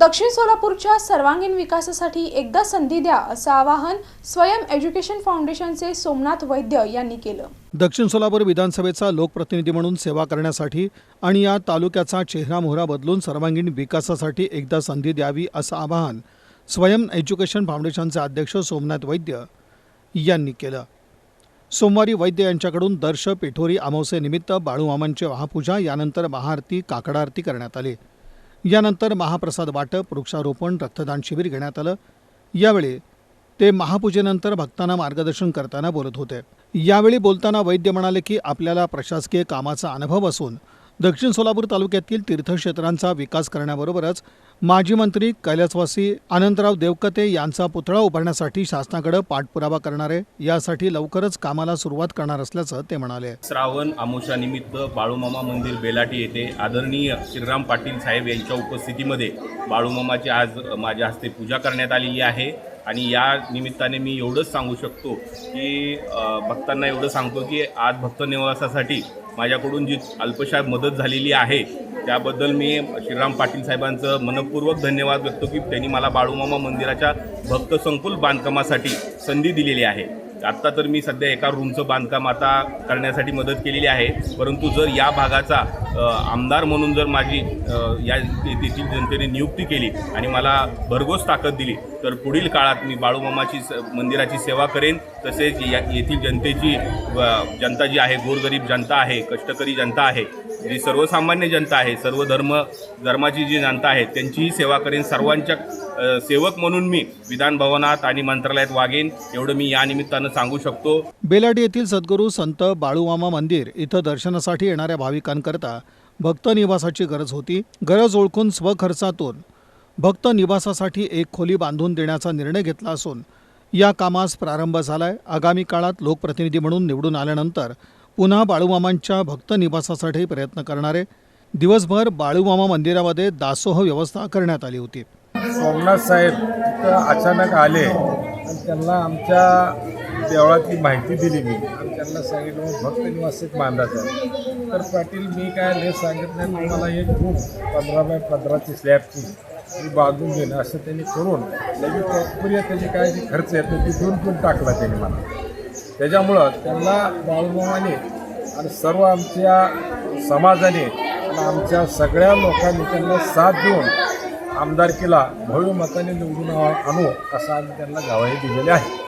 दक्षिण सोलापूरच्या सर्वांगीण विकासासाठी एकदा संधी द्या असं आवाहन स्वयं एज्युकेशन फाउंडेशनचे सोमनाथ वैद्य यांनी केलं. दक्षिण सोलापूर विधानसभेचा लोकप्रतिनिधी म्हणून सेवा करण्यासाठी आणि या तालुक्याचा चेहरा मोहरा बदलून सर्वांगीण विकासासाठी एकदा संधी द्यावी असं आवाहन स्वयं एज्युकेशन फाउंडेशनचे अध्यक्ष सोमनाथ वैद्य यांनी केलं. सोमवारी वैद्य यांच्याकडून दर्श पिठोरी अमावस्येनिमित्त बाळूमामांची महापूजा यानंतर महाआरती काकडा आरती करण्यात आली. यानंतर महाप्रसाद वाटप वृक्षारोपण रक्तदान शिबिर घेण्यात आलं. यावेळी ते महापूजेनंतर भक्तांना मार्गदर्शन करताना बोलत होते. यावेळी बोलताना वैद्य म्हणाले की आपल्याला प्रशासकीय कामाचा अनुभव असून दक्षिण सोलापूर तालुक्यातील तीर्थक्षेत्रांचा विकास करण्याबरोबरच माजी मंत्री कैलासवासी अनंतराव देवकते यांचा पुतळा उभारण्यासाठी शासनाकडे पाठपुरावा करणार आहे यासाठी लवकरच कामाला सुरुवात करणार असल्याचं ते म्हणाले. श्रावण आमोशानिमित्त बाळूमामा मंदिर बेलाटी येथे आदरणीय श्रीराम पाटील साहेब यांच्या उपस्थितीमध्ये बाळूमामाची आज माझ्या हस्ते पूजा करण्यात आलेली आहे. आणि या निमित्ताने मी एवढंच सांगू शकतो की भक्तांना एवढं सांगतो की आज भक्त निवासासाठी माझ्याकडून जी अल्पशा मदत झालेली आहे त्याबद्दल मी श्रीराम पाटील साहेबांचं मनपूर्वक धन्यवाद व्यक्त की त्यांनी मला बाळूमामा मंदिराच्या भक्त संकुल बांधकामासाठी संधी दिलेली आहे. आत्ता तर मी सध्या एका रूमचं बांधकाम आता करण्यासाठी मदत केलेली आहे. परंतु जर या भागाचा आमदार म्हणून जर माझी या तेथील जनतेने नियुक्ती केली आणि मला भरघोस ताकद दिली तर पुढील काळात मी बाळूमामाची मंदिराची सेवा करेन. तसेच या येथील जनतेची जनता जी आहे गोरगरीब जनता आहे कष्टकरी जनता आहे जी सर्वसामान्य जनता आहे सर्व धर्म धर्माची जी जनता आहे त्यांचीही सेवा करेन. सर्वांच्या सेवक म्हणून मी विधान भवनात आणि मंत्रालयात वागेन. एवढं मी या निमित्तानं सांगू शकतो. बेलाडी येथील सद्गुरू संत बाळूमामा मंदिर इथं दर्शनासाठी येणाऱ्या भाविकांकरता भक्त निवासाची गरज होती. गरज ओळखून स्वखर्चातून भक्त निवासासाठी एक खोली बांधून देण्याचा निर्णय घेतला असून या कामास प्रारंभ झालाय. आगामी काळात लोकप्रतिनिधी म्हणून निवडून आल्यानंतर पुन्हा बाळूमामांच्या भक्त निवासासाठी प्रयत्न करणारे दिवसभर बाळूमामा मंदिरामध्ये दासोह व्यवस्था करण्यात आली होती. सोमनाथ साहेब अचानक आले त्यांना आमच्या देवळातली माहिती दिली मी. आणि त्यांना सांगितलं मग भक्त निवास एक बांधायचा. आहे. तर पाटील मी काय हे सांगितलं नाही मला एक रूम पंधरा बाय पंधराची स्लॅबची ती बांधून देणं असं त्यांनी करून लगेच तात्पुर्य त्याची काय जे खर्च येतो ती दोन पण टाकला त्यांनी मला. त्याच्यामुळं त्यांना बाळूमामाने आणि सर्व आमच्या समाजाने आणि आमच्या सगळ्या लोकांनी त्यांना साथ देऊन आमदारकीला भव्य मताने निवडून आणू असं आम्ही त्यांना गावाही दिलेले आहे.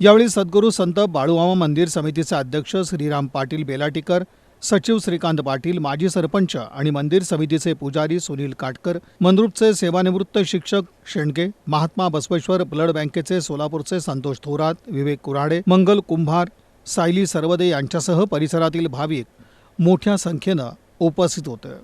यावेळी सद्गुरू संत बाळूमामा मंदिर समितीचे अध्यक्ष श्रीराम पाटील बेलाटीकर सचिव श्रीकांत पाटील माजी सरपंच आणि मंदिर समितीचे पुजारी सुनील काटकर मंद्रूपचे सेवानिवृत्त शिक्षक शेंडगे महात्मा बसवेश्वर ब्लड बँकेचे सोलापूरचे संतोष थोरात विवेक कुऱ्हाडे मंगल कुंभार सायली सरवदे यांच्यासह परिसरातील भाविक मोठ्या संख्येनं उपस्थित होते.